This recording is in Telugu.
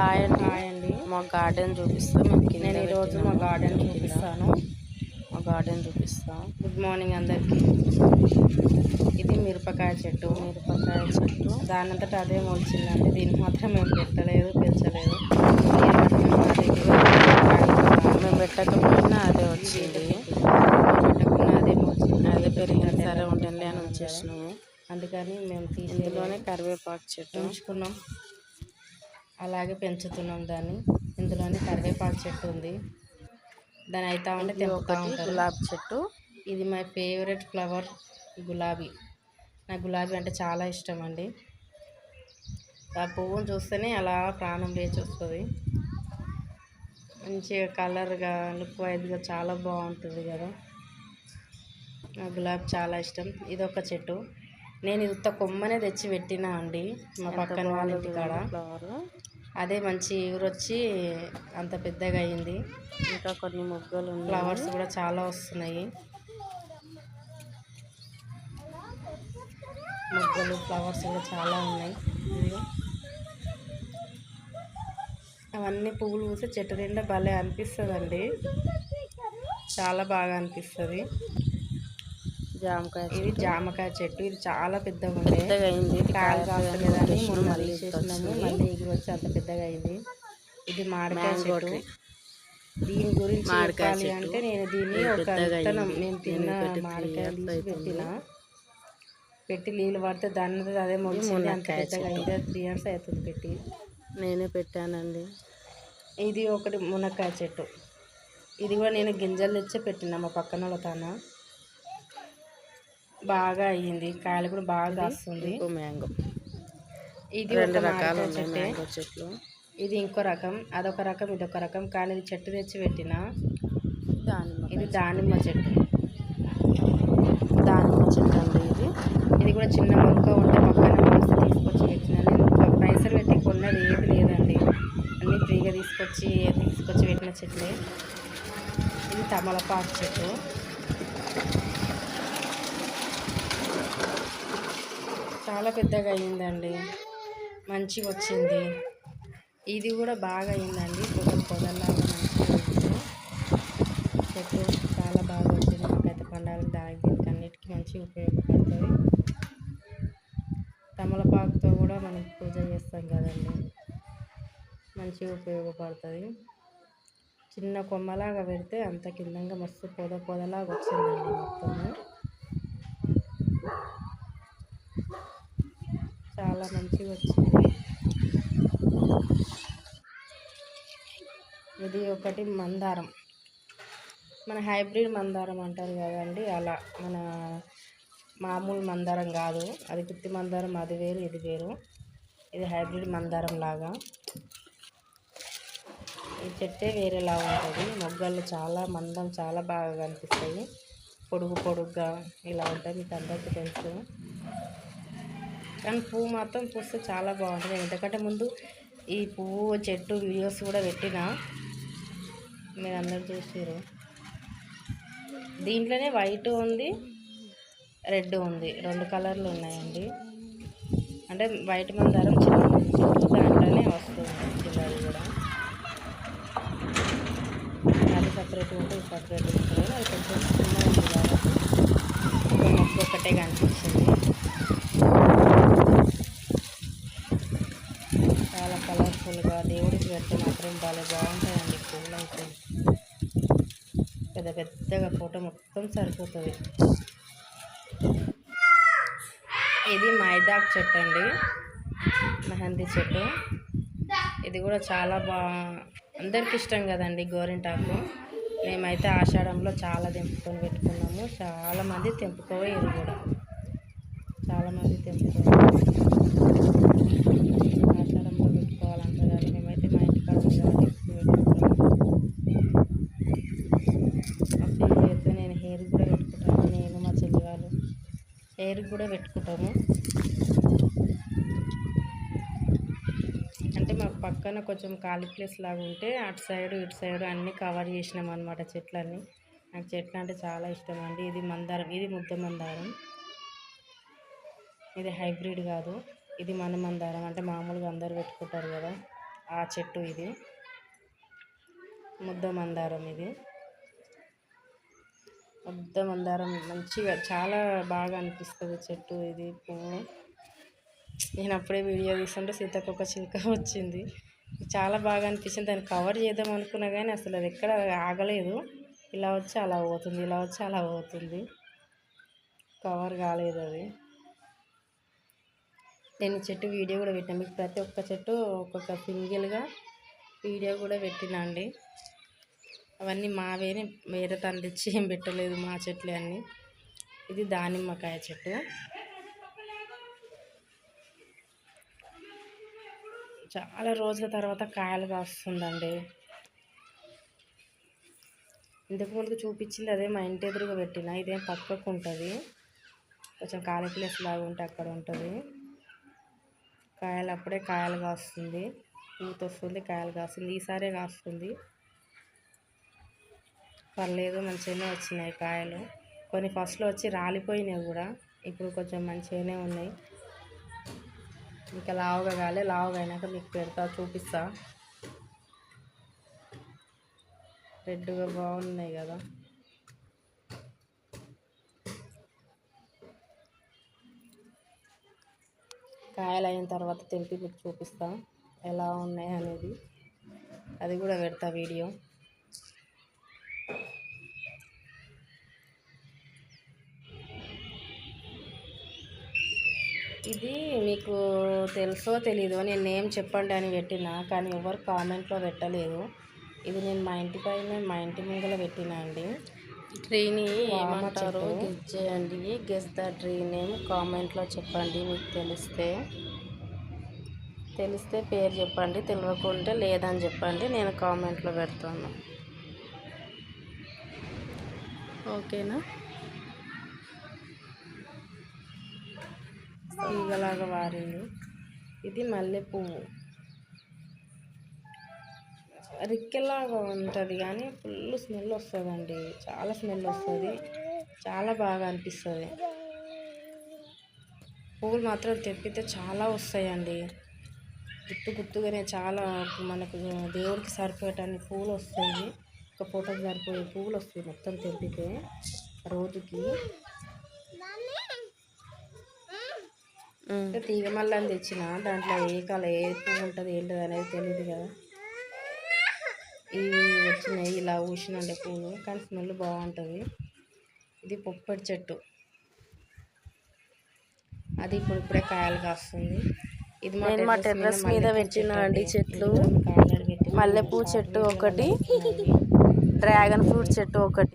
హాయ్ అండి. హాయ్ అండి. మా గార్డెన్ చూపిస్తాం. నేను ఈరోజు మా. గార్డెన్. చూపిస్తాను. మా గార్డెన్ చూపిస్తాం. గుడ్ మార్నింగ్ అందరికి. ఇది మిరపకాయ చెట్టు. మిరపకాయ చెట్టు. దానంతట అదే మొలిచిందండి. దీన్ని మాత్రం మేము పెట్టలేదు పెంచలేదు. మేము పెట్టకపోయినా అదే వచ్చింది. పెట్టకుండా అదే మొలిచింది అదే పెరిగింది. సరే ఉంటుంది అని ఉంచేసినాము అందుకని మేము ఇందులోనే కరివేపాకు చెట్టు. ఉంచుకున్నాం. అలాగే పెంచుతున్నాం దాన్ని. ఇందులోనే కరివేపాకు చెట్టు ఉంది. దాని అయితే ఉంటే తెంపుతా ఉంటారు. గులాబీ చెట్టు. ఇది మై ఫేవరెట్ ఫ్లవర్ గులాబీ. నాకు గులాబీ అంటే చాలా ఇష్టం అండి ఆ పువ్వును చూస్తేనే అలా ప్రాణం లేచి వస్తుంది మంచిగా కలర్గా లుక్ వైజ్గా చాలా బాగుంటుంది కదా. నాకు గులాబీ చాలా ఇష్టం. ఇది ఒక చెట్టు. నేను ఇది ఉత్త కొమ్మనే తెచ్చి పెట్టినా అండి మా పక్కన వాళ్ళ ఇంటికాడ ఫ్లవర్. అదే మంచి ఊరొచ్చి అంత పెద్దగా అయింది. ఇంకా కొన్ని మొగ్గలు ఫ్లవర్స్ కూడా చాలా వస్తున్నాయి. మొగ్గలు ఫ్లవర్స్ కూడా చాలా ఉన్నాయి. అవన్నీ పువ్వులు పూసి చెట్టు నిండా భలే అనిపిస్తుందండి. చాలా బాగా అనిపిస్తుంది. జామకాయ ఇది జామకాయ చెట్టు ఇది చాలా పెద్దగా ఉండే. పెద్దగా అయింది ఇది కాయలు కాస్తలేదని మొన్న మళ్ళీ వచ్చింది. మళ్ళీ ఎగురు వచ్చి అంత పెద్దగా అయింది. ఇది మామిడికాయ మ్యాంగో చెట్టు. దీని గురించి చెప్పాలి. అంటే నేను దీన్ని ఇది ఒక విత్తనం. నేను తిన్న మామిడికాయ. పెట్టిన. పెట్టి నీళ్ళు పడితే దాని మీద అదే మొలిచింది. అంత మునక్కాయ పెద్దగా అయింది. త్రీ ఇయర్స్ అవుతుంది పెట్టి. నేనే పెట్టానండి. ఇది ఒకటి మునక్కాయ చెట్టు. ఇది కూడా నేను గింజలు తెచ్చే పెట్టిన మా పక్కన వాళ్ళ తాన. బాగా అయ్యింది. కాయలు కూడా బాగా కాస్తుంది. మ్యాంగో. ఇది రెండు రకాలు మ్యాంగో చెట్లు. ఇది ఇంకో రకం. అదొక రకం ఇదొక రకం. కానీ ఇది చెట్టు తెచ్చి పెట్టిన. దానిమ్మ ఇది దానిమ్మ చెట్టు. దానిమ్మ చెట్టు అండి ఇది. ఇది కూడా చిన్న మొక్క ఉంటే పక్కన మనసు తీసుకొచ్చి పెట్టిన. నేను పైసలు పెట్టి కొన్నది ఏది లేదండి. అన్నీ ఫ్రీగా తీసుకొచ్చి తీసుకొచ్చి పెట్టిన చెట్లే. ఇది తమలపాకు చెట్టు. చాలా పెద్దగా అయ్యిందండి మంచిగా వచ్చింది. ఇది కూడా బాగా అయిందండి. పొదలు పొదల్లాగా మంచిగా చెట్టు చాలా బాగా వచ్చింది మాకైతే పండాలకు దానికి అన్నిటికీ మంచిగా ఉపయోగపడుతుంది. తమలపాకుతో కూడా మనం పూజ చేస్తాం కదండి. మంచిగా ఉపయోగపడుతుంది. చిన్న కొమ్మలాగా పెడితే అంత కిందంగా మస్తు పొద పొదలాగా వచ్చిందండి మొత్తము. చాలా మంచిగా వచ్చింది. ఇది ఒకటి మందారం. మన హైబ్రిడ్ మందారం అంటారు కదండి అలా మన మామూలు మందారం కాదు. అది గుత్తి మందారం అది వేరు ఇది వేరు. ఇది హైబ్రిడ్ మందారం లాగా. ఈ చెట్టే వేరేలా ఉంటుంది. మొగ్గలు చాలా మందం చాలా బాగా కనిపిస్తాయి. పొడుగు పొడుగ్గా ఇలా ఉంటాయి. మీకు అందరికీ తెలుసు. కానీ పువ్వు మాత్రం పూస్తే చాలా బాగుంటుంది. ఎందుకంటే ముందు ఈ పువ్వు చెట్టు వీడియోస్ కూడా పెట్టిన. మీరు అందరు చూసారు దీంట్లోనే వైట్ ఉంది రెడ్ ఉంది. రెండు కలర్లు ఉన్నాయండి. అంటే వైట్ మందారం చిన్న దాంట్లోనే వస్తుంది చిల్లర కూడా. అది సపరేట్ ఉంటుంది సపరేట్ ఉంటుంది అది కొంచెం చిన్న ఉంది కాబట్టి మొక్క ఒకటే కనిపిస్తుంది చాలా కలర్ఫుల్గా దేవుడికి పెడితే మాత్రం భలే పూలు అవుతాయి పెద్ద పెద్దగా ఫోటో మొత్తం సరిపోతుంది. ఇది మైదాక్ చెట్టు అండి. మెహందీ చెట్టు. ఇది కూడా చాలా బా అందరికి ఇష్టం కదండి గోరింటాకు. మేమైతే ఆషాఢంలో చాలా తెంపుకొని పెట్టుకున్నాము. చాలామంది తెంపుకోవేరు కూడా. చాలామంది తెంపుకోవాలి ఆషాఢంలో పెట్టుకోవాలంటారు కానీ మేమైతే మా ఇంటికాడ ఉంది కాబట్టి ఎప్పుడు పెట్టుకుంటాము అప్పుడు హెయిర్తో నేను హెయిర్ కూడా పెట్టుకుంటాను నేను మా చెల్లి వాళ్ళు పేరు కూడా పెట్టుకుంటాము. అంటే మా పక్కన కొంచెం ఖాళీ ప్లేస్ లాగా ఉంటే అటు సైడ్ ఇటు సైడ్ అన్నీ కవర్ చేసినాం అనమాట చెట్లన్నీ. నాకు చెట్లు అంటే చాలా ఇష్టం అండి. ఇది మందారం ఇది ముద్ద మందారం. ఇది హైబ్రిడ్ కాదు. ఇది మన మందారం. అంటే మామూలుగా అందరు పెట్టుకుంటారు కదా. ఆ చెట్టు ఇది. ముద్ద మందారం ఇది. ముద్ద మందారం మంచిగా చాలా బాగా అనిపిస్తుంది చెట్టు ఇది పువ్వు. నేను అప్పుడే వీడియో తీసుకుంటే సీతాకొక చిలుక వచ్చింది. చాలా బాగా అనిపించింది దాన్ని కవర్ చేద్దాం అనుకున్నా కానీ అసలు అది ఎక్కడ ఆగలేదు. ఇలా వచ్చి అలా పోతుంది ఇలా వచ్చి అలా పోతుంది. కవర్ కాలేదు అది. నేను చెట్టు వీడియో కూడా పెట్టాను. మీకు ప్రతి ఒక్క చెట్టు ఒక్కొక్క సింగిల్గా వీడియో కూడా పెట్టినా అండి. అవన్నీ మావేనే వేరే తండ్రిచ్చి ఏం పెట్టలేదు మా చెట్లే అన్నీ. ఇది దానిమ్మకాయ చెట్టు. చాలా రోజుల తర్వాత కాయలు కాస్తుందండి. ఇంతకు ముందుకు చూపించింది అదే మా ఇంటి ఎదురుగా పెట్టిన ఇదేం పక్కకు ఉంటుంది. కొంచెం ఖాళీ ప్లేస్ లాగా ఉంటే అక్కడ ఉంటుంది. కాయలు అప్పుడే కాయలు కాస్తుంది. పూత వస్తుంది కాయలు కాస్తుంది. ఈసారే కాస్తుంది. పర్లేదు మంచిగానే వచ్చినాయి కాయలు. కొన్ని ఫస్ట్లో వచ్చి రాలిపోయినాయి కూడా ఇప్పుడు కొంచెం మంచిగానే ఉన్నాయి. ఇంకా లావుగా కాలే లావుగా అయినాక మీకు పెడతా చూపిస్తా. రెడ్గా బాగున్నాయి కదా. కాయలు అయిన తర్వాత తెలిపి మీకు చూపిస్తా ఎలా ఉన్నాయి అనేది. అది కూడా పెడతా వీడియో. ఇది మీకు తెలుసో తెలీదో నేను నేమ్ చెప్పండి అని పెట్టిన కానీ ఎవరు కామెంట్లో పెట్టలేదు. ఇది నేను మా ఇంటి పైన మా ఇంటి ముంగల పెట్టిన అండి. ట్రీని ఏమంటారో. గెస్ చేయండి. గెస్ ద ట్రీ నేమ్ కామెంట్లో చెప్పండి మీకు తెలిస్తే. తెలిస్తే పేరు చెప్పండి తెలియకుంటే లేదని చెప్పండి. నేను కామెంట్లో పెడతాను. ఓకేనా? ఈగలాగా వారింది ఇది మల్లె పువ్వు రిక్కెలాగా ఉంటుంది కానీ ఫుల్ స్మెల్ వస్తుందండి. చాలా స్మెల్ వస్తుంది. చాలా బాగా అనిపిస్తుంది. పువ్వులు మాత్రం తెప్పితే చాలా వస్తాయండి. గుత్తు గుత్తుగానే చాలా మనకు దేవుడికి సరిపోయేటన్ని పువ్వులు వస్తాయి. ఒక పూటకు సరిపోయే పువ్వులు వస్తాయి మొత్తం తెప్పితే రోజుకి అంటే తీగ మల్లని తెచ్చిన దాంట్లో ఏ కలర్ ఏ పువ్వు ఉంటుంది ఏంటిది అనేది తెలియదు కదా. ఇవి వచ్చినాయి ఇలా ఊసినండే పువ్వులు కానీ స్మెల్ బాగుంటుంది. ఇది పొప్పటి చెట్టు. అది ఇప్పుడు ఇప్పుడే కాయలు కాస్తుంది. ఇది మా టెర్రస్ మీద పెట్టిన అండి చెట్లు. మల్లెపూ చెట్టు ఒకటి డ్రాగన్ ఫ్రూట్ చెట్టు ఒకటి.